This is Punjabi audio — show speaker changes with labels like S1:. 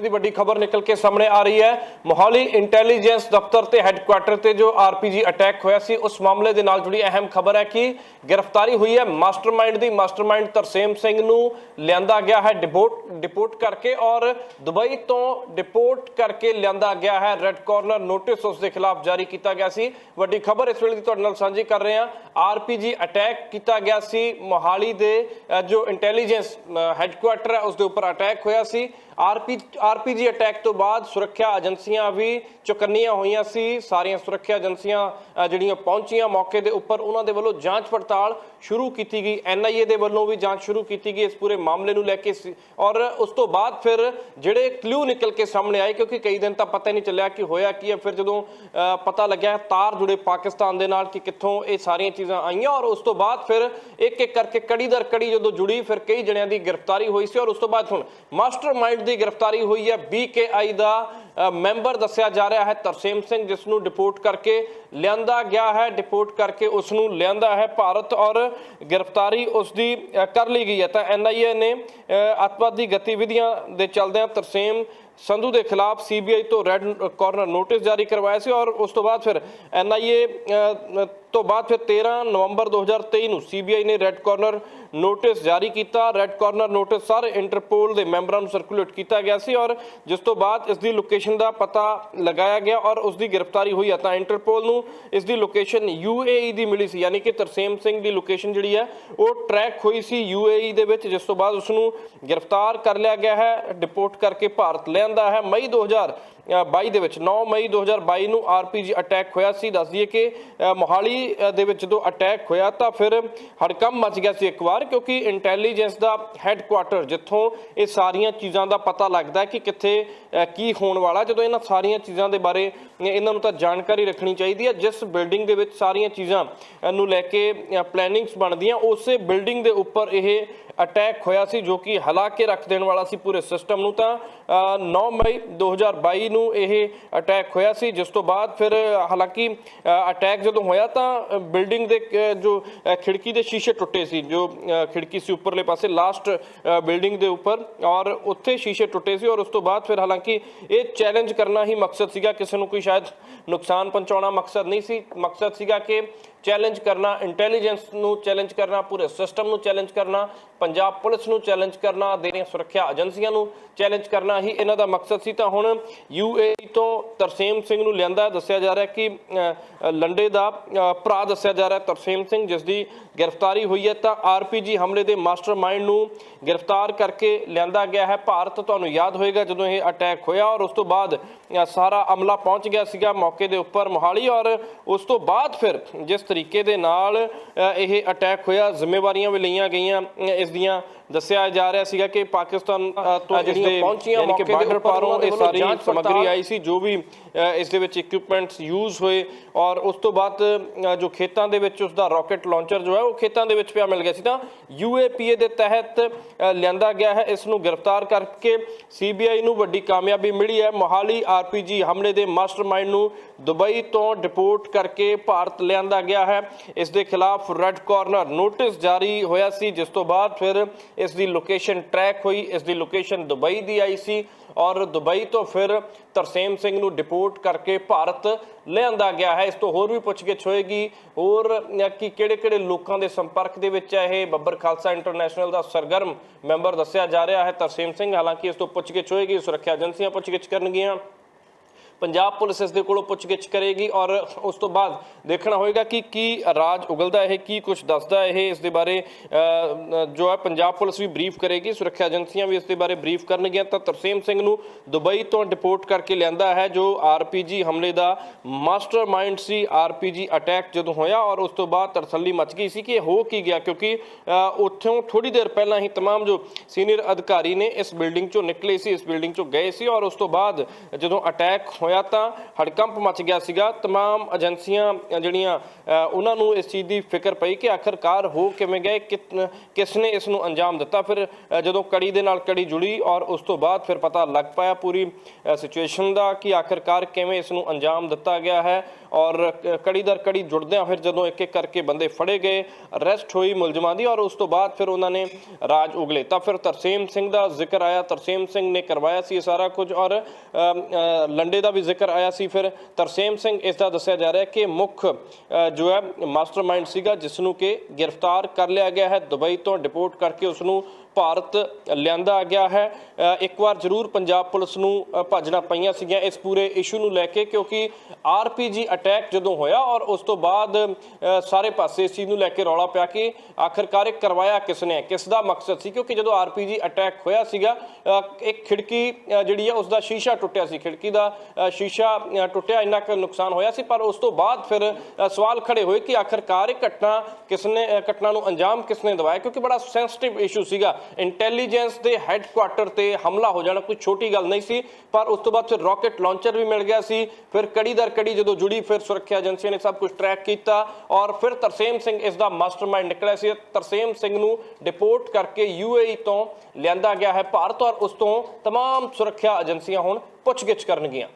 S1: ਦੀ ਵੱਡੀ ਖਬਰ ਨਿਕਲ ਕੇ ਸਾਹਮਣੇ ਆ ਰਹੀ ਹੈ। ਮੋਹਾਲੀ ਇੰਟੈਲੀਜੈਂਸ ਦਫ਼ਤਰ ਤੇ ਹੈੱਡਕੁਆਰਟਰ ਤੇ ਜੋ ਆਰਪੀਜੀ ਅਟੈਕ ਹੋਇਆ ਸੀ, ਉਸ ਮਾਮਲੇ ਦੇ ਨਾਲ ਜੁੜੀ ਅਹਿਮ ਖਬਰ ਹੈ ਕਿ ਗ੍ਰਿਫਤਾਰੀ ਹੋਈ ਹੈ। ਮਾਸਟਰਮਾਈਂਡ ਦੀ ਮਾਸਟਰਮਾਈਂਡ ਤਰਸੇਮ ਸਿੰਘ ਨੂੰ ਲਿਆਂਦਾ ਗਿਆ ਹੈ, ਡਿਪੋਰਟ ਡਿਪੋਰਟ ਕਰਕੇ ਔਰ ਦੁਬਈ ਤੋਂ ਡਿਪੋਰਟ ਕਰਕੇ ਲਿਆਂਦਾ ਗਿਆ ਹੈ। ਰੈੱਡ ਕਾਰਨਰ ਨੋਟਿਸ ਉਸ ਦੇ ਖਿਲਾਫ ਜਾਰੀ ਕੀਤਾ ਗਿਆ ਸੀ। ਵੱਡੀ ਖਬਰ ਇਸ ਵੇਲੇ ਦੀ ਤੁਹਾਡੇ ਨਾਲ ਸਾਂਝੀ ਕਰ ਰਹੇ ਹਾਂ। ਆਰਪੀਜੀ ਅਟੈਕ ਕੀਤਾ ਗਿਆ ਸੀ। ਮੋਹਾਲੀ ਦੇ ਜੋ ਇੰਟੈਲੀਜੈਂਸ ਹੈੱਡਕੁਆਰਟਰ ਹੈ, ਉਸ ਦੇ ਉੱਪਰ ਅਟੈਕ ਹੋਇਆ ਸੀ। ਆਰਪੀ ਆਰਪੀਜੀ ਅਟੈਕ ਤੋਂ ਬਾਅਦ ਸੁਰੱਖਿਆ ਏਜੰਸੀਆਂ ਵੀ ਚੁਕੰਨੀਆਂ ਹੋਈਆਂ ਸੀ। ਸਾਰੀਆਂ ਸੁਰੱਖਿਆ ਏਜੰਸੀਆਂ ਜਿਹੜੀਆਂ ਪਹੁੰਚੀਆਂ ਮੌਕੇ ਦੇ ਉੱਪਰ ਉਹਨਾਂ ਦੇ ਵੱਲੋਂ ਜਾਂਚ ਪੜਤਾਲ ਸ਼ੁਰੂ ਕੀਤੀ ਗਈ। ਐਨਆਈਏ ਦੇ ਵੱਲੋਂ ਵੀ ਜਾਂਚ ਸ਼ੁਰੂ ਕੀਤੀ ਗਈ ਇਸ ਪੂਰੇ ਮਾਮਲੇ ਨੂੰ ਲੈ ਕੇ ਔਰ ਉਸ ਤੋਂ ਬਾਅਦ ਫਿਰ ਜਿਹੜੇ ਕਲੂ ਨਿਕਲ ਕੇ ਸਾਹਮਣੇ ਆਏ ਕਿਉਂਕਿ ਕਈ ਦਿਨ ਤਾਂ ਪਤਾ ਹੀ ਨਹੀਂ ਚੱਲਿਆ ਕਿ ਹੋਇਆ ਕੀ ਹੈ। ਫਿਰ ਜਦੋਂ ਅ, ਪਤਾ ਲੱਗਿਆ ਤਾਰ ਜੁੜੇ ਪਾਕਿਸਤਾਨ ਦੇ ਨਾਲ ਕਿ ਕਿੱਥੋਂ ਇਹ ਸਾਰੀਆਂ ਚੀਜ਼ਾਂ ਆਈਆਂ ਔਰ ਉਸ ਤੋਂ ਬਾਅਦ ਫਿਰ ਇੱਕ ਇੱਕ ਕਰਕੇ ਕੜੀ ਦਰ ਕੜੀ ਜਦੋਂ ਜੁੜੀ ਫਿਰ ਕਈ ਜਣਿਆਂ ਦੀ ਗ੍ਰਿਫਤਾਰੀ ਹੋਈ ਸੀ। ਔਰ ਉਸ ਤੋਂ ਬਾਅਦ ਹੁਣ ਮਾਸਟਰਮਾਈਂਡ ਦੀ ਗ੍ਰਿਫਤਾਰੀ ਹੋਈ ਹੈ। ਬੀਕੇਆਈ ਦਾ ਮੈਂਬਰ ਦੱਸਿਆ ਜਾ ਰਿਹਾ ਹੈ ਤਰਸੇਮ ਸਿੰਘ ਜਿਸ ਨੂੰ ਡਿਪੋਰਟ ਕਰਕੇ ਲਿਆਂਦਾ ਗਿਆ ਹੈ। ਡਿਪੋਰਟ ਕਰਕੇ ਉਸ ਨੂੰ ਲਿਆਂਦਾ ਹੈ ਭਾਰਤ ਔਰ ਗ੍ਰਿਫਤਾਰੀ ਉਸ ਦੀ ਕਰ ਲਈ ਗਈ ਹੈ। ਤਾਂ ਐਨਆਈਏ ਨੇ ਅ, ਅੱਤਵਾਦੀ ਗਤੀਵਿਧੀਆਂ ਦੇ ਚੱਲਦਿਆਂ ਤਰਸੇਮ ਸੰਧੂ ਦੇ ਖਿਲਾਫ ਸੀਬੀਆਈ ਤੋਂ ਰੈੱਡ ਕਾਰਨਰ ਨੋਟਿਸ ਜਾਰੀ ਕਰਵਾਇਆ ਸੀ ਔਰ ਉਸ ਤੋਂ ਬਾਅਦ ਫਿਰ ਐਨਆਈਏ ਤੋਂ ਬਾਅਦ ਫਿਰ 13 ਨਵੰਬਰ 2023 ਨੂੰ ਸੀਬੀਆਈ ਨੇ ਰੈੱਡ ਕਾਰਨਰ ਨੋਟਿਸ ਜਾਰੀ ਕੀਤਾ। ਰੈੱਡ ਕਾਰਨਰ ਨੋਟਿਸ ਸਾਰੇ ਇੰਟਰਪੋਲ ਦੇ ਮੈਂਬਰਾਂ ਨੂੰ ਸਰਕੂਲੇਟ ਕੀਤਾ ਗਿਆ ਸੀ ਔਰ ਜਿਸ ਤੋਂ ਬਾਅਦ ਇਸ ਦੀ ਲੋਕੇਸ਼ਨ ਦਾ ਪਤਾ ਲਗਾਇਆ ਗਿਆ ਔਰ ਉਸ ਦੀ ਗ੍ਰਿਫਤਾਰੀ ਹੋਈ ਹੈ। ਤਾਂ ਇੰਟਰਪੋਲ ਨੂੰ ਇਸ ਦੀ ਲੋਕੇਸ਼ਨ ਯੂਏਈ ਦੀ ਮਿਲੀ ਸੀ, ਯਾਨੀ ਕਿ ਤਰਸੇਮ ਸਿੰਘ ਦੀ ਲੋਕੇਸ਼ਨ ਜਿਹੜੀ ਹੈ, ਉਹ ਟਰੈਕ ਹੋਈ ਸੀ ਯੂਏਈ ਦੇ ਵਿੱਚ, ਜਿਸ ਤੋਂ ਬਾਅਦ ਉਸ ਨੂੰ ਗ੍ਰਿਫਤਾਰ ਕਰ ਲਿਆ ਗਿਆ ਹੈ। ਡਿਪੋਰਟ ਕਰਕੇ ਭਾਰਤ ਲਿਆਂਦਾ ਹੈ ਮਈ 2000 ਅ, 22 ਦੇ ਵਿੱਚ। 9 ਮਈ 2022 ਨੂੰ ਆਰਪੀਜੀ ਅਟੈਕ ਹੋਇਆ ਸੀ। ਦੱਸ ਦਈਏ ਕਿ ਮੋਹਾਲੀ ਦੇ ਵਿੱਚ ਜਦੋਂ ਅਟੈਕ ਹੋਇਆ ਤਾਂ ਫਿਰ ਹੜਕੰਮ ਮਚ ਗਿਆ ਸੀ ਇੱਕ ਵਾਰ ਕਿਉਂਕਿ ਇੰਟੈਲੀਜੈਂਸ ਦਾ ਹੈੱਡਕੁਆਟਰ ਜਿੱਥੋਂ ਇਹ ਸਾਰੀਆਂ ਚੀਜ਼ਾਂ ਦਾ ਪਤਾ ਲੱਗਦਾ ਕਿ ਕਿੱਥੇ ਕੀ ਹੋਣ ਵਾਲਾ ਜਦੋਂ ਇਹਨਾਂ ਸਾਰੀਆਂ ਚੀਜ਼ਾਂ ਦੇ ਬਾਰੇ ਇਹਨਾਂ ਨੂੰ ਤਾਂ ਜਾਣਕਾਰੀ ਰੱਖਣੀ ਚਾਹੀਦੀ ਹੈ। ਜਿਸ ਬਿਲਡਿੰਗ ਦੇ ਵਿੱਚ ਸਾਰੀਆਂ ਚੀਜ਼ਾਂ ਨੂੰ ਲੈ ਕੇ ਪਲੈਨਿੰਗਸ ਬਣਦੀਆਂ ਉਸੇ ਬਿਲਡਿੰਗ ਦੇ ਉੱਪਰ ਇਹ ਅਟੈਕ ਹੋਇਆ ਸੀ ਜੋ ਕਿ ਹਲਾ ਕੇ ਰੱਖ ਦੇਣ ਵਾਲਾ ਸੀ ਪੂਰੇ ਸਿਸਟਮ ਨੂੰ ਤਾਂ ਅ, 9 ਮਈ 2022 ਨੂੰ ਇਹ ਅਟੈਕ ਹੋਇਆ ਸੀ, ਜਿਸ ਤੋਂ ਬਾਅਦ ਫਿਰ, ਹਾਲਾਂਕਿ ਅਟੈਕ ਜਦੋਂ ਹੋਇਆ ਤਾਂ ਬਿਲਡਿੰਗ ਦੇ ਜੋ ਖਿੜਕੀ ਦੇ ਸ਼ੀਸ਼ੇ ਟੁੱਟੇ ਸੀ, ਜੋ ਖਿੜਕੀ ਸੀ ਉੱਪਰਲੇ ਪਾਸੇ ਲਾਸਟ ਬਿਲਡਿੰਗ ਦੇ ਉੱਪਰ, ਔਰ ਉੱਥੇ ਸ਼ੀਸ਼ੇ ਟੁੱਟੇ ਸੀ, ਔਰ ਉਸ ਤੋਂ ਬਾਅਦ ਫਿਰ, ਹਾਲਾਂਕਿ, ਇਹ ਚੈਲੰਜ ਕਰਨਾ ਹੀ ਮਕਸਦ ਸੀਗਾ, ਕਿਸੇ ਨੂੰ ਕੋਈ ਸ਼ਾਇਦ ਨੁਕਸਾਨ ਪਹੁੰਚਾਉਣਾ ਮਕਸਦ ਨਹੀਂ ਸੀ। ਮਕਸਦ ਸੀਗਾ ਕਿ ਚੈਲੰਜ ਕਰਨਾ ਇੰਟੈਲੀਜੈਂਸ ਨੂੰ ਚੈਲੰਜ ਕਰਨਾ, ਪੂਰੇ ਸਿਸਟਮ ਨੂੰ ਚੈਲੰਜ ਕਰਨਾ, ਪੰਜਾਬ ਪੁਲਿਸ ਨੂੰ ਚੈਲੰਜ ਕਰਨਾ ਦੇਰੀਆਂ ਸੁਰੱਖਿਆ ਏਜੰਸੀਆਂ ਨੂੰ ਚੈਲੰਜ ਕਰਨਾ ਹੀ ਇਹਨਾਂ ਦਾ ਮਕਸਦ ਸੀ। ਤਾਂ ਹੁਣ ਯੂਏਈ ਤੋਂ ਤਰਸੇਮ ਸਿੰਘ ਨੂੰ ਲਿਆਂਦਾ ਦੱਸਿਆ ਜਾ ਰਿਹਾ ਕਿ ਲੰਡੇ ਦਾ ਭਰਾ ਦੱਸਿਆ ਜਾ ਰਿਹਾ ਤਰਸੇਮ ਸਿੰਘ, ਜਿਸ ਦੀ ਗ੍ਰਿਫਤਾਰੀ ਹੋਈ ਹੈ, ਤਾਂ ਆਰਪੀਜੀ ਹਮਲੇ ਦੇ ਮਾਸਟਰਮਾਈਂਡ ਨੂੰ ਗ੍ਰਿਫਤਾਰ ਕਰਕੇ ਲਿਆਂਦਾ ਗਿਆ ਹੈ। ਭਾਰਤ, ਤੁਹਾਨੂੰ ਯਾਦ ਹੋਏਗਾ ਜਦੋਂ ਇਹ ਅਟੈਕ ਹੋਇਆ ਔਰ ਉਸ ਤੋਂ ਬਾਅਦ ਸਾਰਾ ਅਮਲਾ ਪਹੁੰਚ ਗਿਆ ਸੀਗਾ ਮੌਕੇ ਦੇ ਉੱਪਰ ਮੋਹਾਲੀ ਔਰ ਉਸ ਤੋਂ ਬਾਅਦ ਫਿਰ ਜਿਸ ਤਰੀਕੇ ਦੇ ਨਾਲ ਇਹ ਅਟੈਕ ਹੋਇਆ। ਜ਼ਿੰਮੇਵਾਰੀਆਂ ਵੀ ਲਈਆਂ ਗਈਆਂ। ਇਸ ਦੀਆਂ ਦੱਸਿਆ ਜਾ ਰਿਹਾ ਸੀਗਾ ਕਿ ਪਾਕਿਸਤਾਨ ਤੋਂ ਜਿਹੜੀਆਂ ਪਹੁੰਚੀਆਂ ਮੌਕੇ ਦੇ ਉੱਪਰ ਪਾਰੋਂ ਇਹ ਸਾਰੀ ਸਮੱਗਰੀ ਆਈ ਸੀ ਜੋ ਵੀ ਇਸ ਦੇ ਵਿੱਚ ਇਕਵਿਪਮੈਂਟਸ ਯੂਜ਼ ਹੋਏ। ਔਰ ਉਸ ਤੋਂ ਬਾਅਦ ਜੋ ਖੇਤਾਂ ਦੇ ਵਿੱਚ ਉਸ ਦਾ ਰਾਕਟ ਲਾਂਚਰ ਜੋ ਹੈ ਉਹ ਖੇਤਾਂ ਦੇ ਵਿੱਚ ਪਿਆ ਮਿਲ ਗਿਆ ਸੀ। ਤਾਂ ਯੂਏਪੀਏ ਦੇ ਤਹਿਤ ਲਿਆਂਦਾ ਗਿਆ ਹੈ। ਇਸ ਨੂੰ ਗ੍ਰਿਫਤਾਰ ਕਰਕੇ ਸੀਬੀਆਈ ਨੂੰ ਵੱਡੀ ਕਾਮਯਾਬੀ ਮਿਲੀ ਹੈ। ਮੋਹਾਲੀ ਆਰਪੀਜੀ ਹਮਲੇ ਦੇ ਮਾਸਟਰਮਾਈਂਡ ਨੂੰ ਦੁਬਈ ਤੋਂ ਡਿਪੋਰਟ ਕਰਕੇ ਭਾਰਤ ਲਿਆਂਦਾ ਗਿਆ ਹੈ। ਇਸ ਦੇ ਖਿਲਾਫ ਰੈੱਡ ਕਾਰਨਰ ਨੋਟਿਸ ਜਾਰੀ ਹੋਇਆ ਸੀ, ਜਿਸ ਤੋਂ ਬਾਅਦ ਫਿਰ ਇਸ ਦੀ ਲੋਕੇਸ਼ਨ ਟਰੈਕ ਹੋਈ। ਇਸ ਦੀ ਲੋਕੇਸ਼ਨ ਦੁਬਈ ਦੀ ਆਈ ਸੀ ਔਰ ਦੁਬਈ ਤੋਂ ਫਿਰ ਤਰਸੇਮ ਸਿੰਘ ਨੂੰ ਡਿਪੋਰਟ ਕਰਕੇ ਭਾਰਤ ਲਿਆਂਦਾ ਗਿਆ ਹੈ। ਇਸ ਤੋਂ ਹੋਰ ਵੀ ਪੁੱਛਗਿੱਛ ਹੋਏਗੀ। ਹੋਰ ਕਿ ਕਿਹੜੇ ਕਿਹੜੇ ਲੋਕਾਂ ਦੇ ਸੰਪਰਕ ਦੇ ਵਿੱਚ ਹੈ ਇਹ? ਬੱਬਰ ਖਾਲਸਾ ਇੰਟਰਨੈਸ਼ਨਲ ਦਾ ਸਰਗਰਮ ਮੈਂਬਰ ਦੱਸਿਆ ਜਾ ਰਿਹਾ ਹੈ ਤਰਸੇਮ ਸਿੰਘ। ਹਾਲਾਂਕਿ ਇਸ ਤੋਂ ਪੁੱਛਗਿੱਛ ਹੋਏਗੀ, ਸੁਰੱਖਿਆ ਏਜੰਸੀਆਂ ਪੁੱਛਗਿੱਛ ਕਰਨਗੀਆਂ। ਪੰਜਾਬ ਪੁਲਿਸ ਇਸ ਦੇ ਕੋਲੋਂ ਪੁੱਛਗਿੱਛ ਕਰੇਗੀ ਔਰ ਉਸ ਤੋਂ ਬਾਅਦ ਦੇਖਣਾ ਹੋਏਗਾ ਕਿ ਕੀ ਰਾਜ ਉਗਲਦਾ ਇਹ ਕੀ ਕੁਝ ਦੱਸਦਾ ਇਹ ਇਸ ਦੇ ਬਾਰੇ ਅ, ਅ, ਜੋ ਹੈ ਪੰਜਾਬ ਪੁਲਿਸ ਵੀ ਬਰੀਫ ਕਰੇਗੀ ਸੁਰੱਖਿਆ ਏਜੰਸੀਆਂ ਵੀ ਇਸ ਦੇ ਬਾਰੇ ਬਰੀਫ ਕਰਨਗੀਆਂ ਤਾਂ ਤਰਸੇਮ ਸਿੰਘ ਨੂੰ ਦੁਬਈ ਤੋਂ ਡਿਪੋਰਟ ਕਰਕੇ ਲਿਆਂਦਾ ਹੈ ਜੋ ਆਰਪੀਜੀ ਹਮਲੇ ਦਾ ਮਾਸਟਰਮਾਈਂਡ ਸੀ ਆਰਪੀਜੀ ਅਟੈਕ ਜਦੋਂ ਹੋਇਆ ਔਰ ਉਸ ਤੋਂ ਬਾਅਦ ਤਰਸੱਲੀ ਮਚ ਗਈ ਸੀ ਕਿ ਇਹ ਹੋ ਕੀ ਗਿਆ ਕਿਉਂਕਿ ਅ, ਉੱਥੋਂ ਥੋੜੀ ਦੇਰ ਪਹਿਲਾਂ ਹੀ तमाम ਜੋ ਸੀਨੀਅਰ ਅਧਿਕਾਰੀ ਨੇ ਇਸ ਬਿਲਡਿੰਗ ਚੋਂ ਨਿਕਲੇ ਸੀ ਇਸ ਬਿਲਡਿੰਗ ਚੋਂ ਗਏ ਸੀ ਔਰ ਉਸ ਤੋਂ ਬਾਅਦ ਜਦੋਂ ਅਟੈਕ ਹੋਇਆ ਤਾਂ ਹੜਕੰਪ ਮਚ ਗਿਆ ਸੀਗਾ तमाम ਏਜੰਸੀਆਂ ਅ, ਜਿਹੜੀਆਂ ਅ, ਉਹਨਾਂ ਨੂੰ ਇਸ ਚੀਜ਼ ਦੀ ਫਿਕਰ ਪਈ ਕਿ ਆਖਰਕਾਰ ਹੋ ਕਿਵੇਂ ਗਏ ਕਿਤ- ਕਿਸ ਨੇ ਇਸ ਨੂੰ ਅੰਜਾਮ ਦਿੱਤਾ ਫਿਰ ਅ, ਜਦੋਂ ਕੜੀ ਦੇ ਨਾਲ ਕੜੀ ਜੁੜੀ ਔਰ ਉਸ ਤੋਂ ਬਾਅਦ ਫਿਰ ਪਤਾ ਲੱਗ ਪਾਇਆ ਪੂਰੀ ਸਿਚੁਏਸ਼ਨ ਦਾ ਕਿ ਆਖਰਕਾਰ ਕਿਵੇਂ ਇਸ ਨੂੰ ਅੰਜਾਮ ਦਿੱਤਾ ਗਿਆ ਹੈ ਔਰ ਕੜੀ ਦਰ ਕੜੀ ਜੁੜਦਿਆਂ ਫਿਰ ਜਦੋਂ ਇੱਕ ਇੱਕ ਕਰਕੇ ਬੰਦੇ ਫੜੇ ਗਏ ਅਰੈਸਟ ਹੋਈ ਮੁਲਜ਼ਮਾਂ ਦੀ ਔਰ ਉਸ ਤੋਂ ਬਾਅਦ ਫਿਰ ਉਹਨਾਂ ਨੇ ਰਾਜ ਉਗਲੇ। ਤਾਂ ਫਿਰ ਤਰਸੇਮ ਸਿੰਘ ਦਾ ਜ਼ਿਕਰ ਆਇਆ, ਤਰਸੇਮ ਸਿੰਘ ਨੇ ਕਰਵਾਇਆ ਸੀ ਇਹ ਸਾਰਾ ਕੁਝ ਔਰ ਲੰਡੇ ਦਾ ਵੀ ਜ਼ਿਕਰ ਆਇਆ ਸੀ ਫਿਰ। ਤਰਸੇਮ ਸਿੰਘ ਇਸ ਦਾ ਦੱਸਿਆ ਜਾ ਰਿਹਾ ਕਿ ਮੁੱਖ ਜੋ ਹੈ, ਮਾਸਟਰਮਾਈਂਡ ਸੀਗਾ ਜਿਸ ਨੂੰ ਕਿ ਗ੍ਰਿਫਤਾਰ ਕਰ ਲਿਆ ਗਿਆ ਹੈ, ਦੁਬਈ ਤੋਂ ਡਿਪੋਰਟ ਕਰਕੇ ਉਸ ਨੂੰ ਭਾਰਤ ਲਿਆਂਦਾ ਗਿਆ ਹੈ। ਇੱਕ ਵਾਰ ਜ਼ਰੂਰ ਪੰਜਾਬ ਪੁਲਿਸ ਨੂੰ ਭੱਜਣਾ ਪਈਆਂ ਸੀਗੀਆਂ ਇਸ ਪੂਰੇ ਇਸ਼ੂ ਨੂੰ ਲੈ ਕੇ ਕਿਉਂਕਿ ਆਰਪੀਜੀ ਅਟੈਕ ਜਦੋਂ ਹੋਇਆ ਔਰ ਉਸ ਤੋਂ ਬਾਅਦ ਸਾਰੇ ਪਾਸੇ ਇਸ ਚੀਜ਼ ਨੂੰ ਲੈ ਕੇ ਰੌਲਾ ਪਿਆ ਕਿ ਆਖਰਕਾਰ ਇਹ ਕਰਵਾਇਆ ਕਿਸ ਨੇ ਕਿਸ ਦਾ ਮਕਸਦ ਸੀ? ਕਿਉਂਕਿ ਜਦੋਂ ਆਰਪੀਜੀ ਅਟੈਕ ਹੋਇਆ ਸੀਗਾ ਅ, ਇੱਕ ਖਿੜਕੀ ਜਿਹੜੀ ਹੈ ਉਸ ਦਾ ਸ਼ੀਸ਼ਾ ਟੁੱਟਿਆ ਸੀ। ਖਿੜਕੀ ਦਾ ਸ਼ੀਸ਼ਾ ਟੁੱਟਿਆ ਇੰਨਾ ਕੁ ਨੁਕਸਾਨ ਹੋਇਆ ਸੀ। ਪਰ ਉਸ ਤੋਂ ਬਾਅਦ ਫਿਰ ਸਵਾਲ ਖੜੇ ਹੋਏ ਕਿ ਆਖਰਕਾਰ ਇਹ ਘਟਨਾ ਕਿਸ ਨੇ ਘਟਨਾ ਨੂੰ ਅੰਜਾਮ ਕਿਸ ਨੇ ਦਵਾਇਆ? ਕਿਉਂਕਿ ਬੜਾ ਸੈਂਸਿਟਿਵ ਇਸ਼ੂ ਸੀਗਾ। ਇੰਟੈਲੀਜੈਂਸ ਦੇ ਹੈੱਡਕੁਆਟਰ ਤੇ ਹਮਲਾ ਹੋ ਜਾਣਾ ਕੋਈ ਛੋਟੀ ਗੱਲ ਨਹੀਂ ਸੀ ਪਰ ਉਸ ਤੋਂ ਬਾਅਦ ਫਿਰ ਰਾਕਟ ਲਾਂਚਰ ਵੀ ਮਿਲ ਗਿਆ ਸੀ ਫਿਰ ਕੜੀ ਦਰ ਕੜੀ ਜਦੋਂ ਜੁੜੀ ਫਿਰ ਸੁਰੱਖਿਆ ਏਜੰਸੀਆਂ ਨੇ ਸਭ ਕੁਝ ਟਰੈਕ ਕੀਤਾ ਔਰ ਫਿਰ ਤਰਸੇਮ ਸਿੰਘ ਇਸ ਦਾ ਮਾਸਟਰਮਾਈਂਡ ਨਿਕਲਿਆ ਸੀ ਤਰਸੇਮ ਸਿੰਘ ਨੂੰ ਡਿਪੋਰਟ ਕਰਕੇ ਯੂਏਈ ਤੋਂ ਲਿਆਂਦਾ ਗਿਆ ਹੈ ਭਾਰਤ ਔਰ ਉਸ ਤੋਂ तमाम ਸੁਰੱਖਿਆ ਏਜੰਸੀਆਂ ਹੁਣ ਪੁੱਛਗਿੱਛ ਕਰਨਗੀਆਂ